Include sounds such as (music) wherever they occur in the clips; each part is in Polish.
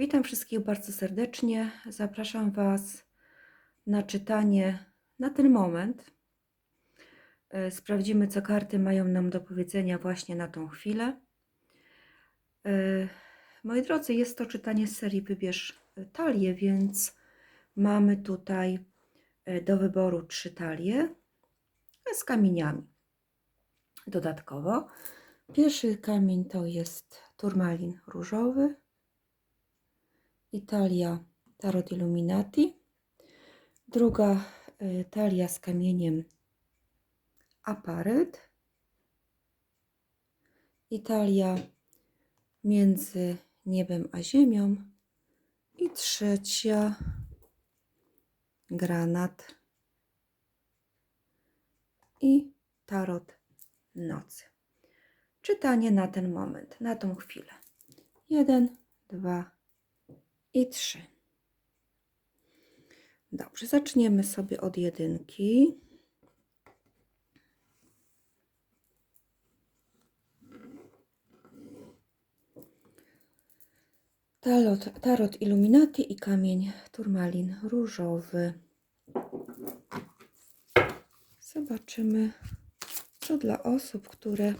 Witam wszystkich bardzo serdecznie. Zapraszam Was na czytanie na ten moment. E, Sprawdzimy, co karty mają nam do powiedzenia właśnie na tą chwilę. E, Moi drodzy, jest to czytanie z serii Wybierz talię, więc mamy tutaj e, do wyboru trzy talie z kamieniami. Dodatkowo pierwszy kamień to jest turmalin różowy, Italia Tarot Illuminati. Druga y, talia z kamieniem Aparet. Italia między niebem a ziemią. I trzecia granat i tarot nocy. Czytanie na ten moment, na tą chwilę. Jeden, dwa, i 3. Dobrze, zaczniemy sobie od jedynki. Tarot, tarot Illuminati i kamień turmalin różowy. Zobaczymy, co dla osób, które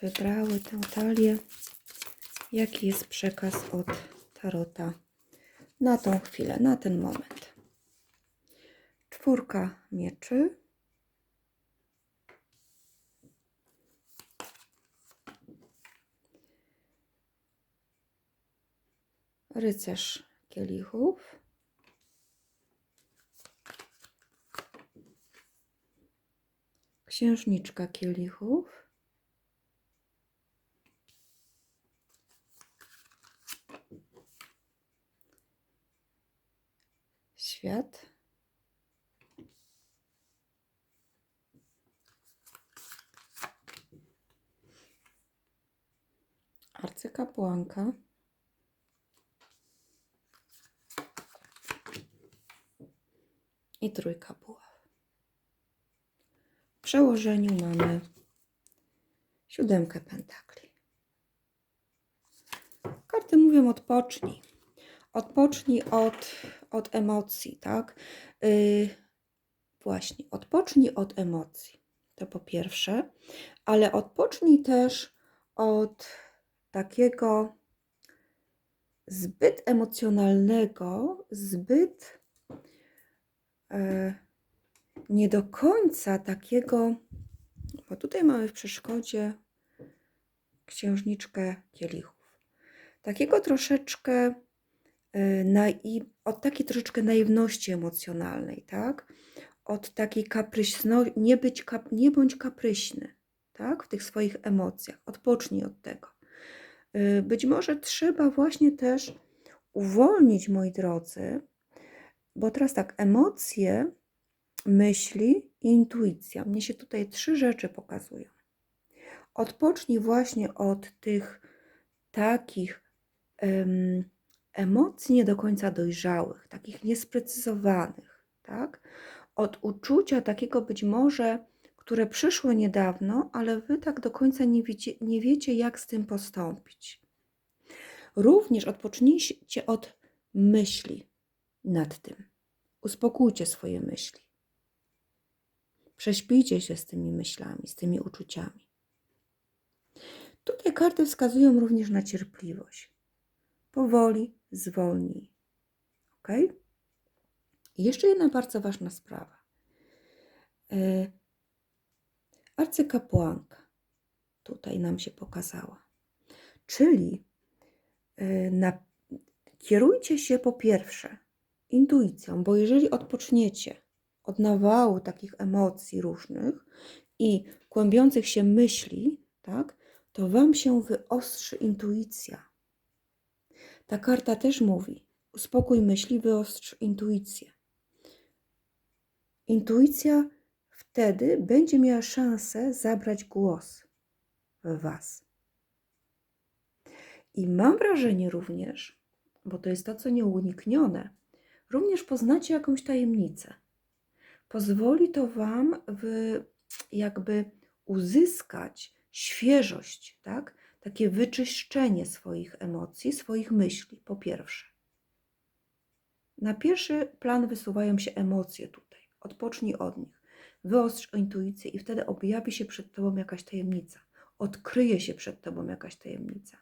wybrały tę talię, jaki jest przekaz od tarota na tą chwilę, na ten moment. Czwórka mieczy. Rycerz kielichów. Księżniczka kielichów. Świat. Arcykapłanka. I trójka buław. W przełożeniu mamy siódemkę pentakli. Karty mówią odpocznij. Odpocznij od, od emocji, tak? Yy, właśnie, odpocznij od emocji. To po pierwsze, ale odpocznij też od takiego zbyt emocjonalnego, zbyt yy, nie do końca takiego, bo tutaj mamy w przeszkodzie księżniczkę kielichów. Takiego troszeczkę nai- od takiej troszeczkę naiwności emocjonalnej, tak? Od takiej kapryśności, nie, być kap- nie bądź kapryśny, tak? W tych swoich emocjach. Odpocznij od tego. Y, Być może trzeba właśnie też uwolnić, moi drodzy, bo teraz tak, emocje, myśli i intuicja. Mnie się tutaj trzy rzeczy pokazują. Odpocznij właśnie od tych takich em, emocji nie do końca dojrzałych, takich niesprecyzowanych, tak? Od uczucia takiego być może, które przyszło niedawno, ale wy tak do końca nie wiecie, nie wiecie jak z tym postąpić. Również odpocznijcie od myśli nad tym. Uspokójcie swoje myśli. Prześpijcie się z tymi myślami, z tymi uczuciami. Tutaj karty wskazują również na cierpliwość. Powoli, zwolnij. Ok? I jeszcze jedna bardzo ważna sprawa. Yy, arcykapłanka tutaj nam się pokazała. Czyli yy, na, kierujcie się po pierwsze intuicją, bo jeżeli odpoczniecie od nawału takich emocji różnych i kłębiących się myśli, tak, to Wam się wyostrzy intuicja. Ta karta też mówi: uspokój myśli, wyostrz intuicję. Intuicja wtedy będzie miała szansę zabrać głos w Was. I mam wrażenie również, bo to jest to, co nieuniknione, również poznacie jakąś tajemnicę. Pozwoli to Wam w, jakby uzyskać świeżość, tak? Takie wyczyszczenie swoich emocji, swoich myśli, po pierwsze. Na pierwszy plan wysuwają się emocje tutaj. Odpocznij od nich. Wyostrz intuicję i wtedy objawi się przed Tobą jakaś tajemnica. Odkryje się przed Tobą jakaś tajemnica.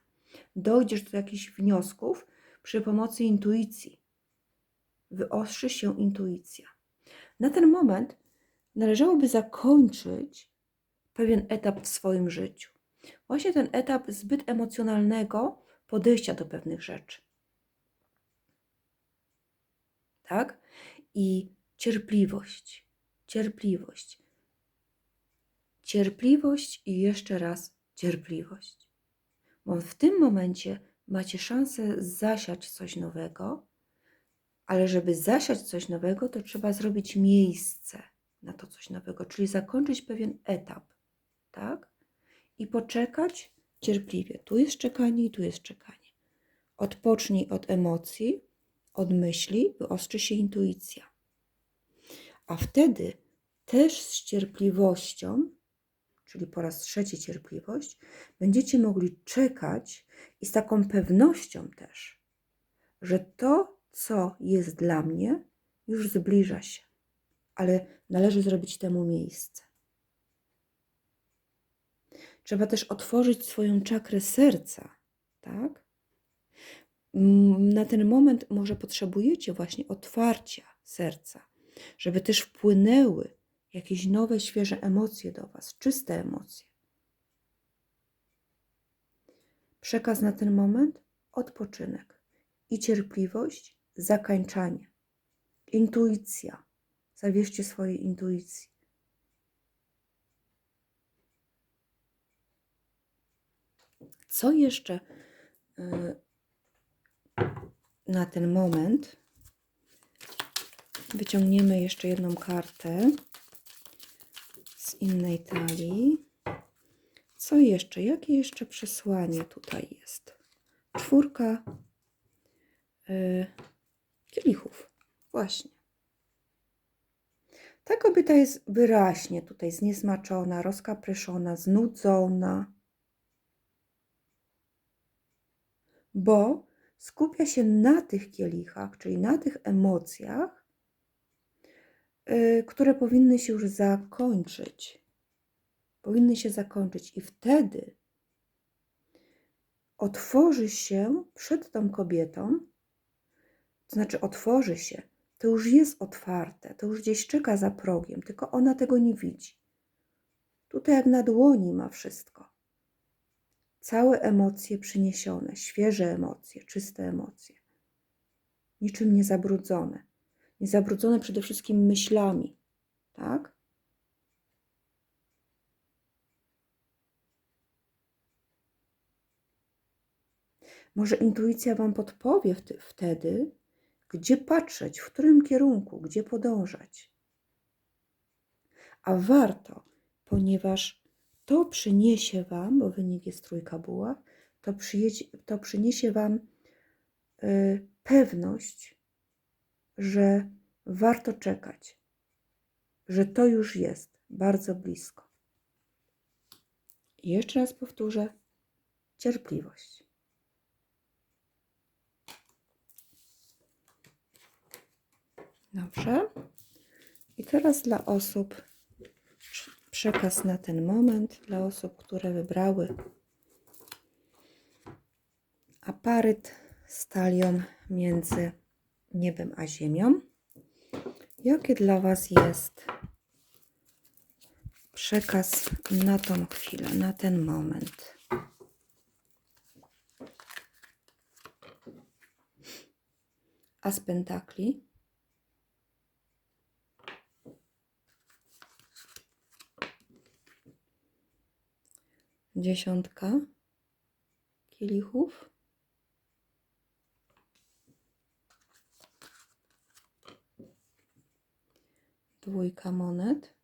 Dojdziesz do jakichś wniosków przy pomocy intuicji. Wyostrzy się intuicja. Na ten moment należałoby zakończyć pewien etap w swoim życiu. Właśnie ten etap zbyt emocjonalnego podejścia do pewnych rzeczy. Tak? I cierpliwość, cierpliwość, cierpliwość i jeszcze raz cierpliwość. Bo w tym momencie macie szansę zasiać coś nowego, ale żeby zasiać coś nowego, to trzeba zrobić miejsce na to coś nowego, czyli zakończyć pewien etap, tak? I poczekać cierpliwie. Tu jest czekanie i tu jest czekanie. Odpocznij od emocji, od myśli, wyostrzy się intuicja. A wtedy też z cierpliwością, czyli po raz trzeci cierpliwość, będziecie mogli czekać i z taką pewnością też, że to, co jest dla mnie, już zbliża się, ale należy zrobić temu miejsce. Trzeba też otworzyć swoją czakrę serca, tak? Na ten moment może potrzebujecie właśnie otwarcia serca, żeby też wpłynęły jakieś nowe, świeże emocje do Was, czyste emocje. Przekaz na ten moment odpoczynek i cierpliwość, zakańczanie. Intuicja. Zawierzcie swojej intuicji. Co jeszcze y, na ten moment? Wyciągniemy jeszcze jedną kartę z innej talii. Co jeszcze? Jakie jeszcze przesłanie tutaj jest? Czwórka y, kielichów. Właśnie. Ta kobieta jest wyraźnie tutaj zniesmaczona, rozkapryszona, znudzona, bo skupia się na tych kielichach, czyli na tych emocjach, y, które powinny się już zakończyć. Powinny się zakończyć, i wtedy otworzy się przed tą kobietą, to znaczy otworzy się, to już jest otwarte, to już gdzieś czeka za progiem, tylko ona tego nie widzi. Tutaj jak na dłoni ma wszystko. Całe emocje przyniesione, świeże emocje, czyste emocje. Niczym nie zabrudzone. Nie zabrudzone przede wszystkim myślami, tak? Może intuicja Wam podpowie wtedy, gdzie patrzeć, w którym kierunku, gdzie podążać. A warto, ponieważ to przyniesie Wam, bo wynik jest trójka buław, to, to przyniesie Wam y, pewność, że warto czekać, że to już jest bardzo blisko. I jeszcze raz powtórzę: cierpliwość. Dobrze. I teraz dla osób, przekaz na ten moment, dla osób, które wybrały aparyt z talią między niebem a ziemią. Jakie dla Was jest przekaz na tą chwilę, na ten moment? As pentakli. Dziesiątka kielichów. Dwójka monet.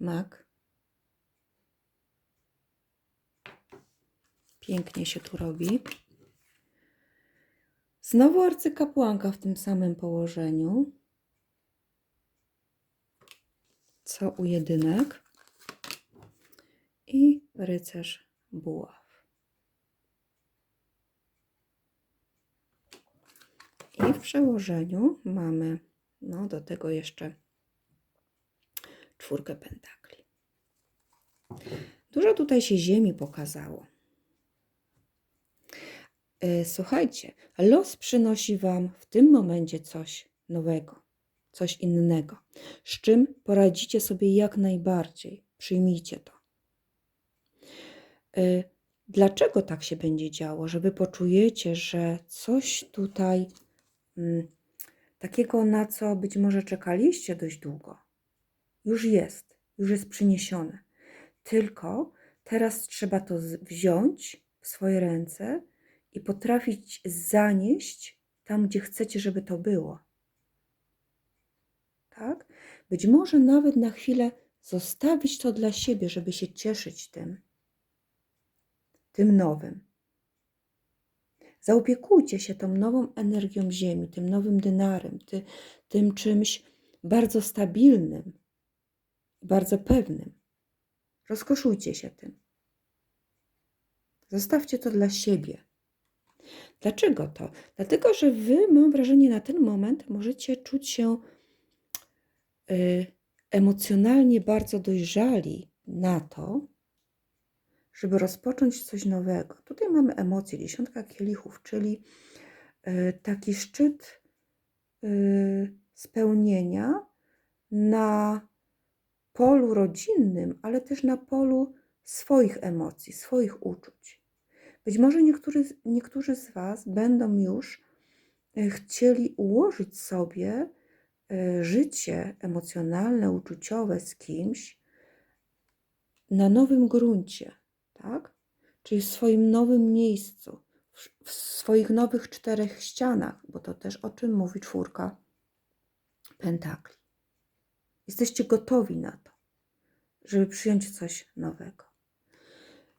Mak. Pięknie się tu robi. Znowu arcykapłanka w tym samym położeniu. Co u jedynek i rycerz buław. I w przełożeniu mamy no, do tego jeszcze czwórkę pentakli. Dużo tutaj się ziemi pokazało. E, Słuchajcie, los przynosi Wam w tym momencie coś nowego, coś innego, z czym poradzicie sobie jak najbardziej. Przyjmijcie to. E, Dlaczego tak się będzie działo? Że Wy poczujecie, że coś tutaj mm, takiego, na co być może czekaliście dość długo, już jest, już jest przyniesione. Tylko teraz trzeba to wziąć w swoje ręce i potrafić zanieść tam, gdzie chcecie, żeby to było. Tak? Być może nawet na chwilę zostawić to dla siebie, żeby się cieszyć tym, tym nowym. Zaopiekujcie się tą nową energią Ziemi, tym nowym dynarem, ty, tym czymś bardzo stabilnym, bardzo pewnym. Rozkoszujcie się tym. Zostawcie to dla siebie. Dlaczego to? Dlatego, że wy, mam wrażenie, na ten moment możecie czuć się emocjonalnie bardzo dojrzali na to, żeby rozpocząć coś nowego. Tutaj mamy emocje, dziesiątka kielichów, czyli y, taki szczyt y, spełnienia na polu rodzinnym, ale też na polu swoich emocji, swoich uczuć. Być może niektórzy, niektórzy z Was będą już chcieli ułożyć sobie życie emocjonalne, uczuciowe z kimś na nowym gruncie, tak? Czyli w swoim nowym miejscu, w, w swoich nowych czterech ścianach, bo to też o czym mówi czwórka pentakli. Jesteście gotowi na to, żeby przyjąć coś nowego.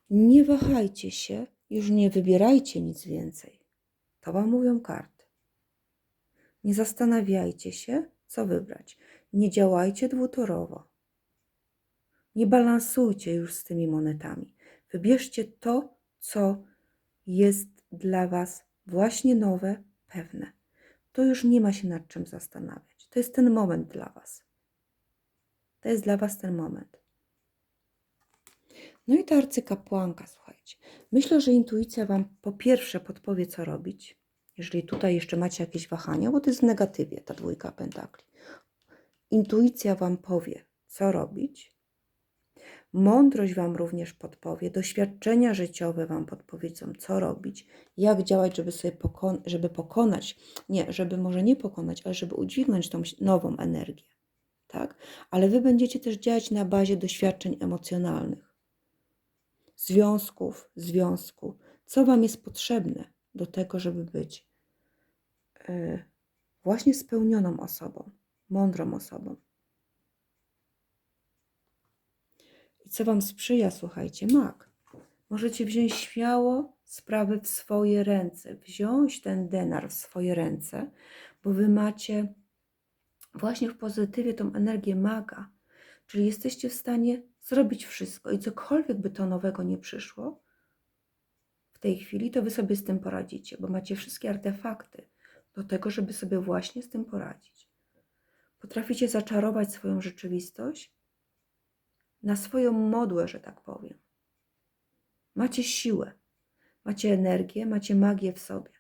Nie wahajcie się, już nie wybierajcie nic więcej. To wam mówią karty. Nie zastanawiajcie się, co wybrać. Nie działajcie dwutorowo. Nie balansujcie już z tymi monetami. Wybierzcie to, co jest dla was właśnie nowe, pewne. To już nie ma się nad czym zastanawiać. To jest ten moment dla was. To jest dla Was ten moment. No i ta arcykapłanka, słuchajcie. Myślę, że intuicja Wam po pierwsze podpowie, co robić, jeżeli tutaj jeszcze macie jakieś wahania, bo to jest w negatywie ta dwójka pentakli. Intuicja Wam powie, co robić. Mądrość Wam również podpowie, doświadczenia życiowe Wam podpowiedzą, co robić, jak działać, żeby sobie pokon- żeby pokonać, nie, żeby może nie pokonać, ale żeby udźwignąć tą nową energię tak? Ale wy będziecie też działać na bazie doświadczeń emocjonalnych, związków, związku. Co wam jest potrzebne do tego, żeby być yy, właśnie spełnioną osobą, mądrą osobą. I co wam sprzyja, słuchajcie, mak. Możecie wziąć śmiało sprawy w swoje ręce, wziąć ten denar w swoje ręce, bo wy macie właśnie w pozytywie tą energię maga, czyli jesteście w stanie zrobić wszystko i cokolwiek by to nowego nie przyszło tej chwili, to wy sobie z tym poradzicie, bo macie wszystkie artefakty do tego, żeby sobie właśnie z tym poradzić. Potraficie zaczarować swoją rzeczywistość na swoją modłę, że tak powiem. Macie siłę, macie energię, macie magię w sobie.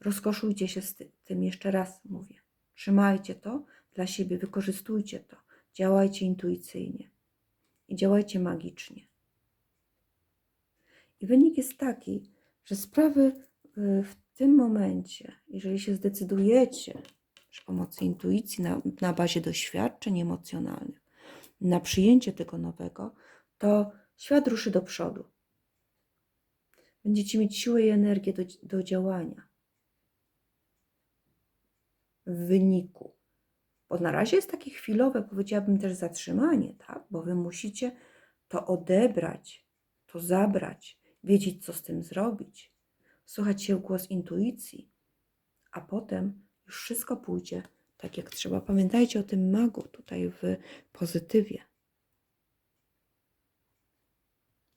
Rozkoszujcie się z ty- tym, jeszcze raz mówię. Trzymajcie to dla siebie, wykorzystujcie to. Działajcie intuicyjnie i działajcie magicznie. I wynik jest taki, że sprawy y, w tym momencie, jeżeli się zdecydujecie przy pomocy intuicji, na, na bazie doświadczeń emocjonalnych, na przyjęcie tego nowego, to świat ruszy do przodu. Będziecie mieć siłę i energię do, do działania w wyniku. Bo na razie jest takie chwilowe, powiedziałabym też zatrzymanie, tak? Bo wy musicie to odebrać, to zabrać, wiedzieć, co z tym zrobić, słuchać się głos intuicji, a potem już wszystko pójdzie tak jak trzeba. Pamiętajcie o tym magu tutaj w pozytywie.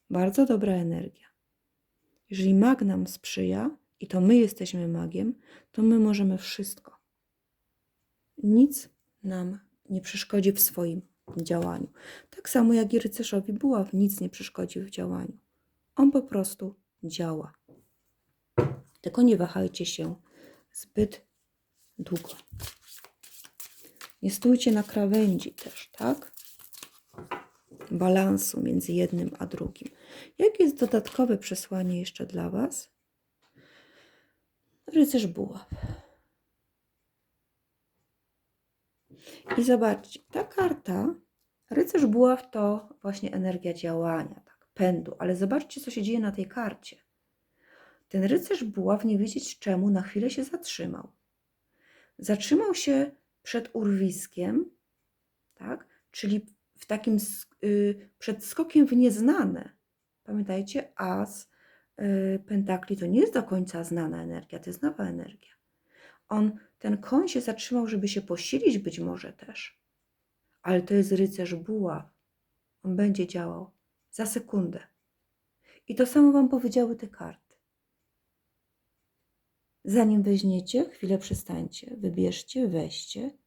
Bardzo dobra energia. Jeżeli mag nam sprzyja i to my jesteśmy magiem, to my możemy wszystko. Nic nam nie przeszkodzi w swoim działaniu. Tak samo jak i rycerzowi buław nic nie przeszkodzi w działaniu. On po prostu działa. Tylko nie wahajcie się zbyt długo. Nie stójcie na krawędzi też, tak? Balansu między jednym a drugim. Jakie jest dodatkowe przesłanie jeszcze dla Was? Rycerz buław. I zobaczcie, ta karta, rycerz buław to właśnie energia działania, tak, pędu, ale zobaczcie, co się dzieje na tej karcie. Ten rycerz buław, nie wiedzieć czemu, na chwilę się zatrzymał. Zatrzymał się przed urwiskiem, tak, czyli w takim y, przed skokiem w nieznane. Pamiętajcie, as y, pentakli to nie jest do końca znana energia, to jest nowa energia. On, ten koń się zatrzymał, żeby się posilić być może też. Ale to jest rycerz buław. On będzie działał za sekundę. I to samo wam powiedziały te karty. Zanim weźmiecie, chwilę przystańcie, wybierzcie, weźcie,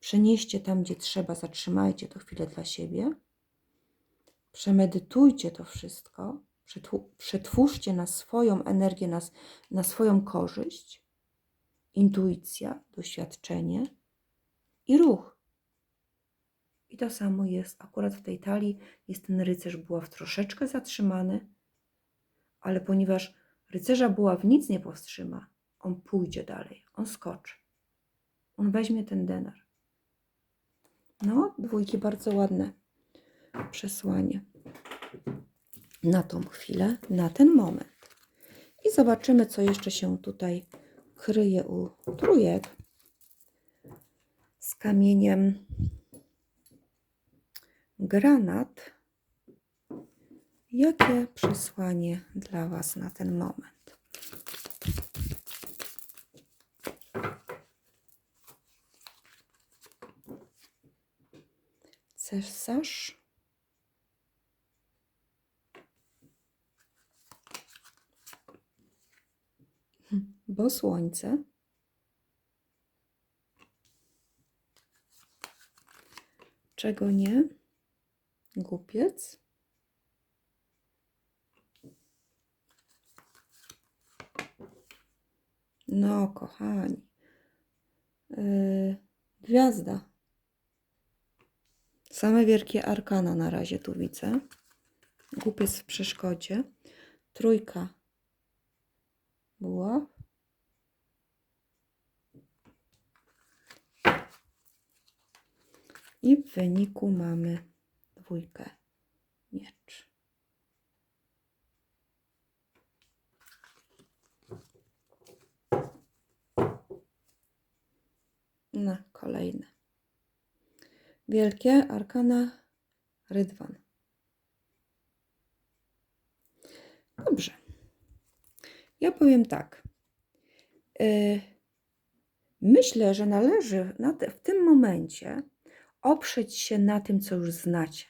przenieście tam, gdzie trzeba, zatrzymajcie to chwilę dla siebie, przemedytujcie to wszystko, przetwórzcie na swoją energię, na, na swoją korzyść, intuicja, doświadczenie i ruch. I to samo jest akurat w tej talii, jest ten rycerz buław troszeczkę zatrzymany, ale ponieważ rycerza buław nic nie powstrzyma, on pójdzie dalej, on skoczy. On weźmie ten denar. No, dwójki bardzo ładne przesłanie. Na tą chwilę, na ten moment. I zobaczymy, co jeszcze się tutaj kryje u trójek z kamieniem granat. Jakie przesłanie dla Was na ten moment? Cesarz. Bo słońce. Czego nie? Głupiec. No, kochani. Yy, gwiazda. Same wielkie arkana na razie tu widzę. Głupiec w przeszkodzie. Trójka. Buław. I w wyniku mamy dwójkę miecz. Na kolejne. Wielkie arkana rydwan. Dobrze. Ja powiem tak. Y, Myślę, że należy w tym momencie oprzeć się na tym, co już znacie.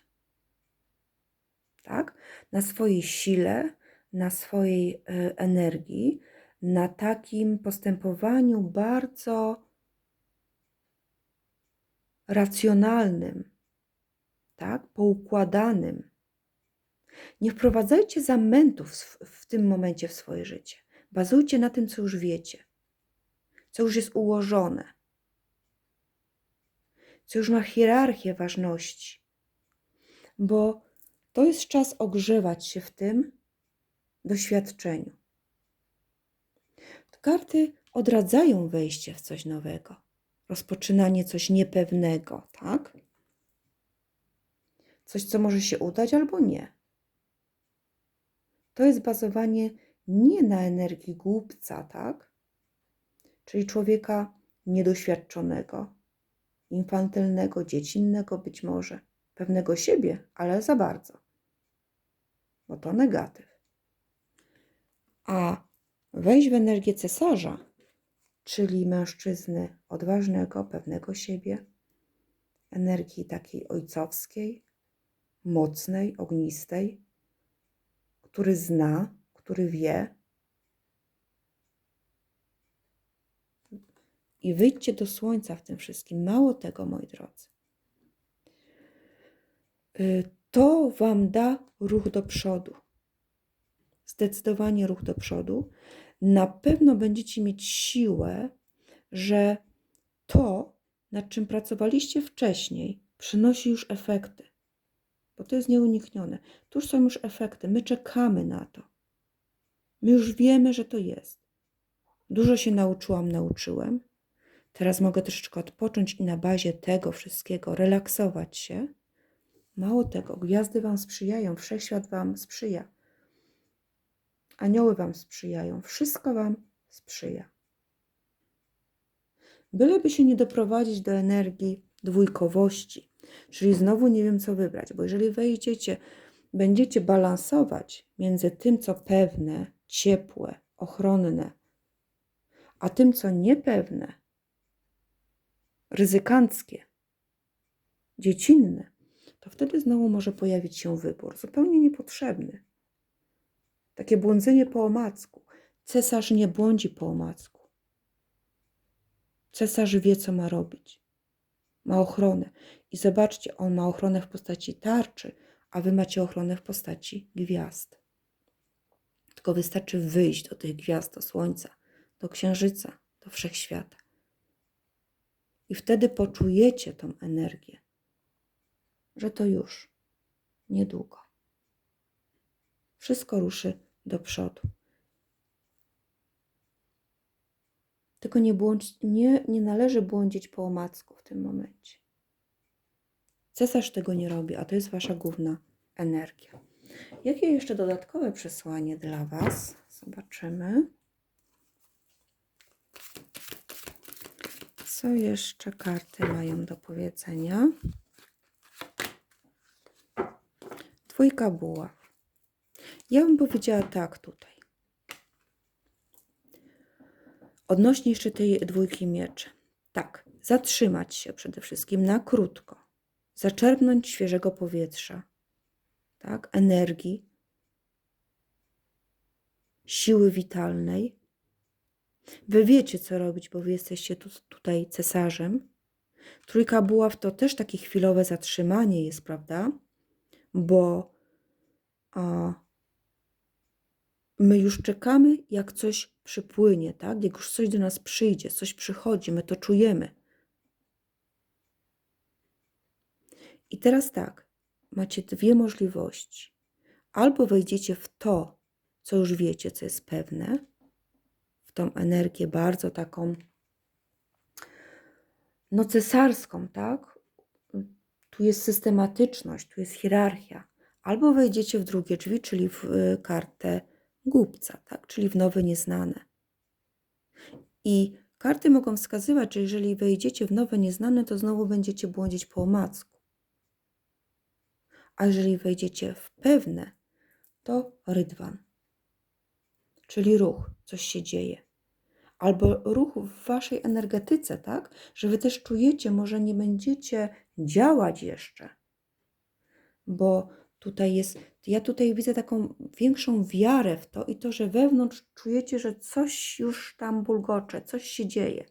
Tak? Na swojej sile, na swojej y, energii, na takim postępowaniu bardzo racjonalnym, tak? poukładanym. Nie wprowadzajcie zamętów w, w tym momencie w swoje życie. Bazujcie na tym, co już wiecie, co już jest ułożone, co już ma hierarchię ważności, bo to jest czas ogrzewać się w tym doświadczeniu. Karty odradzają wejście w coś nowego, rozpoczynanie coś niepewnego, tak? Coś, co może się udać albo nie. To jest bazowanie nie na energii głupca, tak? Czyli człowieka niedoświadczonego, infantylnego, dziecinnego być może, pewnego siebie, ale za bardzo, bo to negatyw. A wejść w energię cesarza, czyli mężczyzny odważnego, pewnego siebie, energii takiej ojcowskiej, mocnej, ognistej, który zna, który wie. I wyjdźcie do słońca w tym wszystkim. Mało tego, moi drodzy. Y, To Wam da ruch do przodu. Zdecydowanie ruch do przodu. Na pewno będziecie mieć siłę, że to, nad czym pracowaliście wcześniej, przynosi już efekty. Bo to jest nieuniknione. Tuż są już efekty. My czekamy na to. My już wiemy, że to jest. Dużo się nauczyłam, nauczyłem. Teraz mogę troszeczkę odpocząć i na bazie tego wszystkiego relaksować się. Mało tego, gwiazdy Wam sprzyjają, wszechświat Wam sprzyja. Anioły Wam sprzyjają, wszystko Wam sprzyja. Byleby się nie doprowadzić do energii dwójkowości, czyli znowu nie wiem, co wybrać, bo jeżeli wejdziecie, będziecie balansować między tym, co pewne, ciepłe, ochronne, a tym, co niepewne, ryzykanckie, dziecinne, to wtedy znowu może pojawić się wybór, zupełnie niepotrzebny. Takie błądzenie po omacku. Cesarz nie błądzi po omacku. Cesarz wie, co ma robić. Ma ochronę. I zobaczcie, on ma ochronę w postaci tarczy, a wy macie ochronę w postaci gwiazd. Tylko wystarczy wyjść do tych gwiazd, do słońca, do księżyca, do wszechświata. I wtedy poczujecie tą energię, że to już niedługo. Wszystko ruszy do przodu. Tylko nie, nie, nie należy błądzić po omacku w tym momencie. Cesarz tego nie robi, a to jest wasza główna energia. Jakie jeszcze dodatkowe przesłanie dla Was? Zobaczymy. Co jeszcze karty mają do powiedzenia? Dwójka buław. Ja bym powiedziała tak tutaj. Odnośnie jeszcze tej dwójki mieczy. Tak, zatrzymać się przede wszystkim na krótko. Zaczerpnąć świeżego powietrza, tak, energii, siły witalnej. Wy wiecie, co robić, bo wy jesteście tu, tutaj cesarzem. Trójka buław to też takie chwilowe zatrzymanie jest, prawda? Bo a, my już czekamy, jak coś przypłynie, tak? Jak już coś do nas przyjdzie, coś przychodzi, my to czujemy. I teraz tak, macie dwie możliwości. Albo wejdziecie w to, co już wiecie, co jest pewne, w tą energię bardzo taką, no cesarską, tak? Tu jest systematyczność, tu jest hierarchia. Albo wejdziecie w drugie drzwi, czyli w y, kartę głupca, tak? czyli w nowe nieznane. I karty mogą wskazywać, że jeżeli wejdziecie w nowe nieznane, to znowu będziecie błądzić po omacku. A jeżeli wejdziecie w pewne, to rydwan, czyli ruch, coś się dzieje. Albo ruch w waszej energetyce, tak? Że wy też czujecie, może nie będziecie działać jeszcze, bo tutaj jest, ja tutaj widzę taką większą wiarę w to i to, że wewnątrz czujecie, że coś już tam bulgocze, coś się dzieje.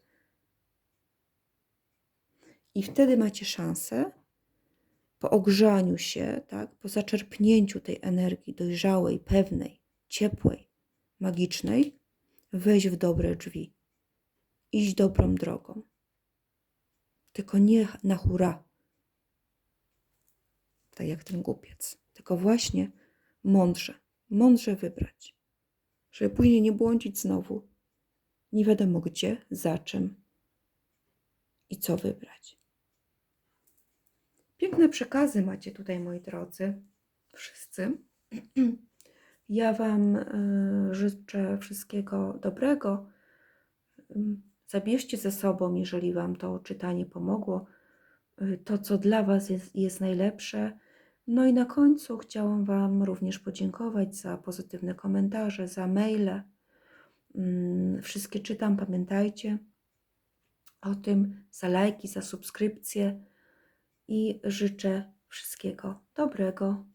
I wtedy macie szansę po ogrzaniu się, tak, po zaczerpnięciu tej energii dojrzałej, pewnej, ciepłej, magicznej, wejść w dobre drzwi, iść dobrą drogą. Tylko nie na hura, tak jak ten głupiec, tylko właśnie mądrze, mądrze wybrać, żeby później nie błądzić znowu, nie wiadomo gdzie, za czym i co wybrać. Piękne przekazy macie tutaj, moi drodzy, wszyscy. (clears throat) Ja Wam y, życzę wszystkiego dobrego. Ym, Zabierzcie ze sobą, jeżeli Wam to czytanie pomogło, y, to, co dla Was jest, jest najlepsze. No i na końcu chciałam Wam również podziękować za pozytywne komentarze, za maile. mm, wszystkie czytam, pamiętajcie o tym, za lajki, za subskrypcje i życzę wszystkiego dobrego.